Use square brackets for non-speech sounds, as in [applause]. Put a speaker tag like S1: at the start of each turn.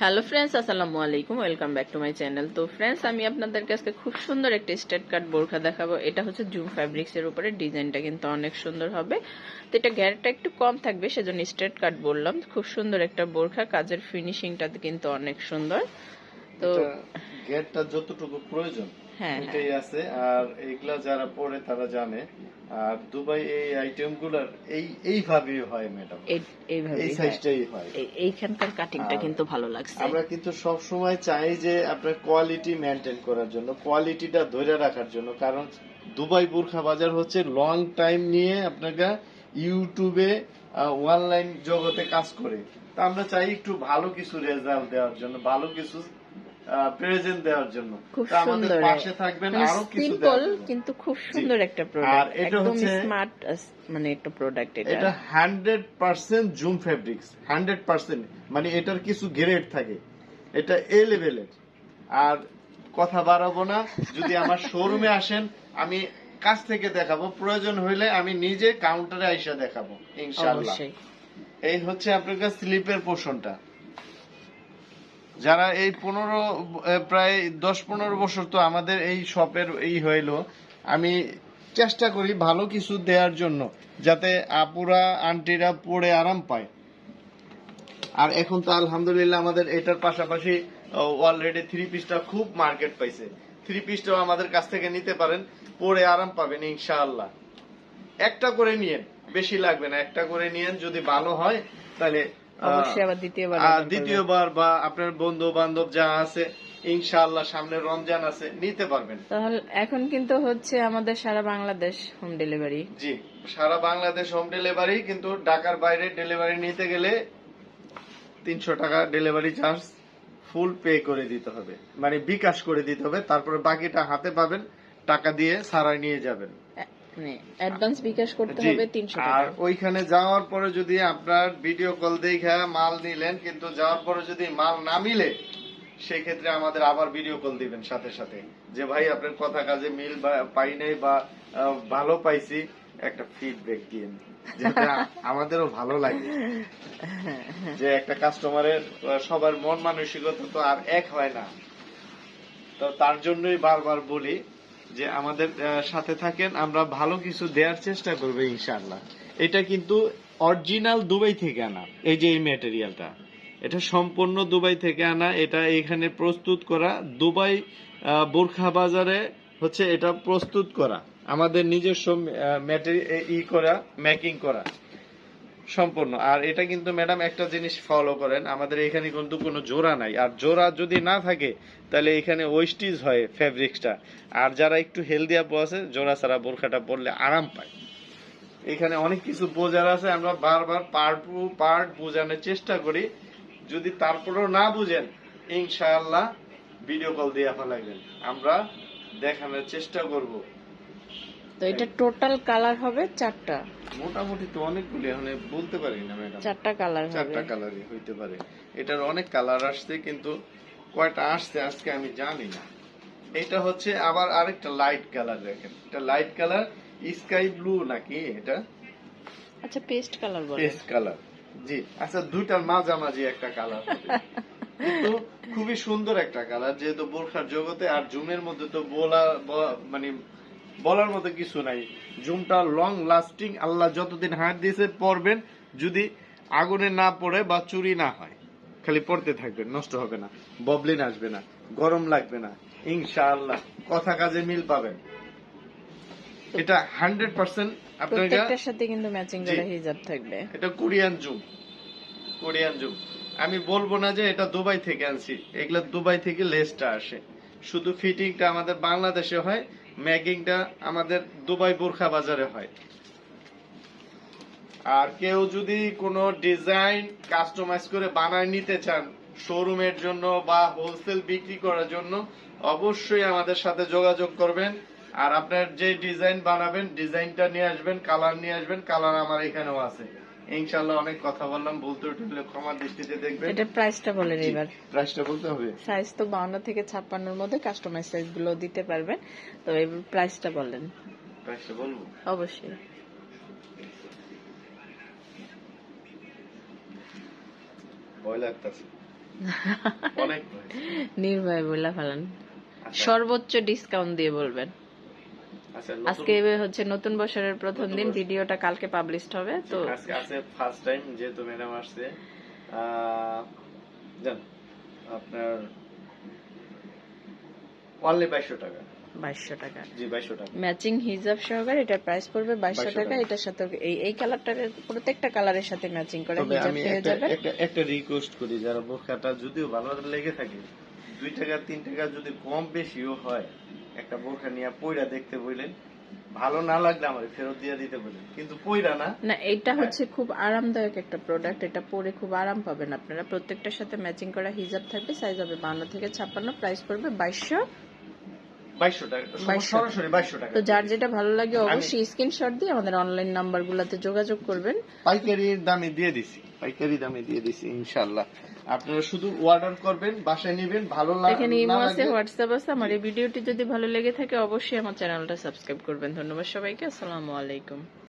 S1: Hello friends, আসসালামু আলাইকুম, welcome back to my channel. তো ফ্রেন্ডস, আমি আপনাদেরকে আজকে খুব সুন্দর একটা স্টেট কাট বোরখা দেখাবো। এটা হচ্ছে জুম ফ্যাব্রিক্সের উপরে, ডিজাইনটা কিন্তু অনেক সুন্দর হবে। তো এটা গ্যারেটটা একটু কম থাকবে, সেজন্য স্টেট কাট বললাম। খুব সুন্দর একটা বোরখা, কাজের ফিনিশিংটা কিন্তু অনেক সুন্দর। তো
S2: গেটটা যতটুকু প্রয়োজন
S1: হ্যাঁ,
S2: এটাই আছে। আর এইগুলা যারা পড়ে তারা জানে। আর দুবাই এই আইটেমগুলার এই এইভাবেই হয় ম্যাডাম
S1: এই-
S2: সাইজটাই হয়।
S1: এইখানকার কাটিংটা কিন্তু ভালো লাগছে।
S2: আমরা কিন্তু সব সময় চাই যে আপনার কোয়ালিটি মেনটেন করার জন্য কোয়ালিটিটা ধরে রাখার জন্য। কারণ দুবাই বুরখা বাজার হচ্ছে লং টাইম নিয়ে আপনাকে ইউটিউবে অনলাইন জগতে কাজ করে। তা আমরা চাই একটু ভালো কিছু রেজাল্ট দেওয়ার জন্য ভালো কিছু প্রেজেন্ট দেওয়ার জন্য।
S1: খুব
S2: আমাদের পাশে থাকবেন আরও কিছু
S1: সিম্পল কিন্তু খুব সুন্দর একটা
S2: আর এটা হচ্ছে-
S1: স্মার্ট মানে একটা প্রোডাক্ট
S2: এটা।
S1: এটা
S2: hundred percent zoom fabrics hundred percent মানে এটার কিছু গ্রেড থাকে। এটা এ লেভেলের আর কথা বাড়াবো না যদি আমার শোরুমে আসেন আমি কাছ থেকে দেখাবো প্রয়োজন হইলে আমি নিজে কাউন্টারে আইসা দেখাবো ইনশাআল্লাহ। এই হচ্ছে আপনার স্লিপের পোর্শনটা যারা এই পনেরো প্রায় দশ পনেরো বছর তো আমাদের এই শপের এই হইল, আমি চেষ্টা করি ভালো কিছু দেওয়ার জন্য, যাতে আপুরা, আন্টিরা পড়ে আরাম পায়। আর এখন তো আলহামদুলিল্লাহ আমাদের এটার পাশাপাশি অলরেডি থ্রি পিসটা খুব মার্কেট পাইছে। থ্রি পিসটাও আমাদের কাছ থেকে নিতে পারেন পরে আরাম পাবেন ইনশাআল্লাহ। একটা করে নিয়েন, বেশি লাগবে না, একটা করে নিয়েন, যদি ভালো হয়, তাহলে
S1: অবশ্যই আবার। দ্বিতীয়বার
S2: বা আপনার বন্ধু বান্ধব যা আছে ইনশাআল্লাহ সামনে রমজান আছে নিতে পারবেন।
S1: তাহলে এখন কিন্তু হচ্ছে আমাদের সারা বাংলাদেশ হোম ডেলিভারি।
S2: জি সারা বাংলাদেশ হোম ডেলিভারি কিন্তু ঢাকার বাইরে ডেলিভারি নিতে গেলে তিনশো টাকা ডেলিভারি চার্জ ফুল পে করে দিতে হবে। মানে বিকাশ করে দিতে হবে তারপরে বাকিটা হাতে পাবেন টাকা দিয়ে সারাই নিয়ে যাবেন।
S1: মানে অ্যাডভান্স বিকাশ করতে। হবে তিনশো
S2: আর ওইখানে যাওয়ার পরে যদি আপনার ভিডিও কল দেখে মাল নিলেন কিন্তু যাওয়ার পরে যদি মাল না মিলে সেই ক্ষেত্রে আমাদের আবার ভিডিও কল দিবেন সাথে সাথে। যে ভাই আপনার কথা কাজে মিল পাই নাই বা ভালো পাইছি একটা ফিডব্যাক দিন যেটা আমাদেরও ভালো লাগে। যে একটা কাস্টমারের সবার মন মানসিকতা তো আর এক হয় না। তো তার জন্যই বারবার বলি যে আমাদের সাথে থাকেন, আমরা ভালো কিছু দেওয়ার চেষ্টা করব ইনশাআল্লাহ। এটা কিন্তু অরিজিনাল দুবাই থেকে আনা, এই যে এই ম্যাটেরিয়ালটা এটা সম্পূর্ণ দুবাই থেকে আনা, এটা এখানে প্রস্তুত করা, দুবাই বোরখা বাজারে হচ্ছে এটা প্রস্তুত করা। আমাদের নিজস্ব ই করা মেকিং করা। সম্পূর্ণ। আর এটা কিন্তু ম্যাডাম একটা জিনিস ফলো করেন, আমাদের এখানে কিন্তু কোনো জোড়া নাই। আর জোড়া যদি না থাকে, তাহলে এখানে ওয়েস্টিজ হয় ফেব্রিক্সটা আর যারা একটু হেলদি আপু আছে, জোড়া ছাড়া বোরখাটা পরলে আরাম পায়। এখানে অনেক কিছু বোঝার আছে, আমরা বারবার পার্ট টু পার্ট বোঝানোর চেষ্টা করি। যদি তারপরেও না বুঝেন, ইনশাআল্লাহ ভিডিও কল দিয়ে লাগবেন। আমরা দেখানোর চেষ্টা করব।
S1: তো এটা টোটাল কালার হবে চারটা।
S2: মোটামুটি তো অনেকগুলি এখন বলতে পারি না ম্যাডাম।
S1: চারটা কালার হবে।
S2: চারটা কালারই হইতে পারে। এটার অনেক কালার আসছে কিন্তু কয়টা আসছে আজকে আমি জানি না। এটা হচ্ছে আবার আরেকটা লাইট কালার দেখেন। এটা লাইট কালার স্কাই ব্লু নাকি এটা?
S1: আচ্ছা পেস্ট কালার বলে।
S2: পেস্ট কালার জি আচ্ছা দুইটার মাঝামাঝি একটা কালার কিন্তু খুবই সুন্দর একটা কালার যেহেতু বোরখার জগতে আর জুমের মধ্যে তো বলা মানে বলার মতো কিছু নাই। জুমটা লং লাস্টিং আল্লাহ যতদিন হাত দিয়েছে পরবেন যদি আগুনে না পড়ে বা চুরি না হয়। খালি পড়তে থাকবেন নষ্ট হবে না ববলিন আসবে না গরম লাগবে না ইনশাআল্লাহ কথা কাজে মিল পাবেন। এটা হান্ড্রেড পার্সেন্ট আপনার
S1: প্রত্যেকটার সাথে কিন্তু ম্যাচিং করা হিজাব থাকবে।
S2: এটা কোরিয়ান জুম কোরিয়ান জুম। আমি বলব না যে এটা দুবাই থেকে আনছি এগুলা দুবাই থেকে লেসটা আসে। শুধু ফিটিংটা আমাদের বাংলাদেশে হয় মেকিংটা আমাদের দুবাই বোরখা বাজারে হয়। আর কেউ যদি কোনো ডিজাইন কাস্টমাইজ করে বানায় নিতে চান শোরুমের জন্য বা হোলসেল বিক্রি করার জন্য, অবশ্যই আমাদের সাথে যোগাযোগ করবেন। আর আপনার যে ডিজাইন বানাবেন, ডিজাইনটা নিয়ে আসবেন, কালার নিয়ে আসবেন, কালার আমার এখানেও আছে। ইনশাল্লাহ অনেক কথা বললাম বলতে উঠলে ক্ষমা দৃষ্টিতে দেখবেন।
S1: এটা প্রাইসটা বলেন এবার
S2: প্রাইসটা বলতে হবে।
S1: সাইজ তো বাউন্ন থেকে ছাপ্পান্নর মধ্যে কাস্টমাইজ সাইজগুলো দিতে পারবেন। তো এবার প্রাইসটা বলেন।
S2: প্রাইসটা বলব?
S1: অবশ্যই।
S2: ভয় লাগতেছে। [laughs] অনেক
S1: নির্ভয় বলে ফেলান।
S2: আচ্ছা,
S1: সর্বোচ্চ ডিসকাউন্ট দিয়ে বলবেন। আজকে
S2: নতুন-
S1: হচ্ছে নতুন বছরের প্রথম দিন ভিডিওটা কালকে পাবলিশ হবে তো
S2: আজকে আছে ফার্স্ট টাইম যেহেতু ম্যাডাম আসছে জান আপনার অনলি টাকা।
S1: বাইশশো টাকা।
S2: জি বাইশশো টাকা।
S1: ম্যাচিং হিজাব সহকারে এটার প্রাইস পড়বে বাইশশো
S2: 2200
S1: টাকা। এটার সাথে এই এই কালারটার প্রত্যেকটা কালারের সাথে ম্যাচিং করে হিজাব পেয়ে
S2: একটা একটা একটা রিকোয়েস্ট করি যারা বোরখাটা যদিও ভালো লেগে থাকে দুই টাকা তিন টাকা যদি কম বেশিও হয় একটা বোরখা নিয়ে পইরা দেখতে বললেন ভালো না লাগলে আমার ফেরত দিয়ে দিতে বললেন কিন্তু পইরা না।
S1: না এটা হচ্ছে খুব আরামদায়ক একটা প্রোডাক্ট এটা পরে খুব আরাম পাবেন আপনারা। প্রত্যেকটার সাথে ম্যাচিং করা হিজাব থাকবে সাইজ হবে বান্ন থেকে ছাপ্পান্ন প্রাইস পড়বে বাইশশো।
S2: বাইশশো
S1: 2200
S2: সরাসরি বাইশশো টাকা।
S1: তো যার যেটা ভালো লাগে অবশ্যই স্ক্রিনশট দিয়ে আমাদের অনলাইন নাম্বার গুলাতে যোগাযোগ করবেন।
S2: পাইকারির দামে দিয়ে দিছি। পাইকারি দামে দিয়ে দিছি ইনশাআল্লাহ। আপনারা শুধু অর্ডার করবেন বাসায় নেবেন ভালো লাগে
S1: এখানে ইমো আছে হোয়াটসঅ্যাপ আছে আমার এই ভিডিওটি যদি ভালো লেগে থাকে অবশ্যই আমার চ্যানেলটা সাবস্ক্রাইব করবেন। ধন্যবাদ সবাইকে আসসালামু আলাইকুম।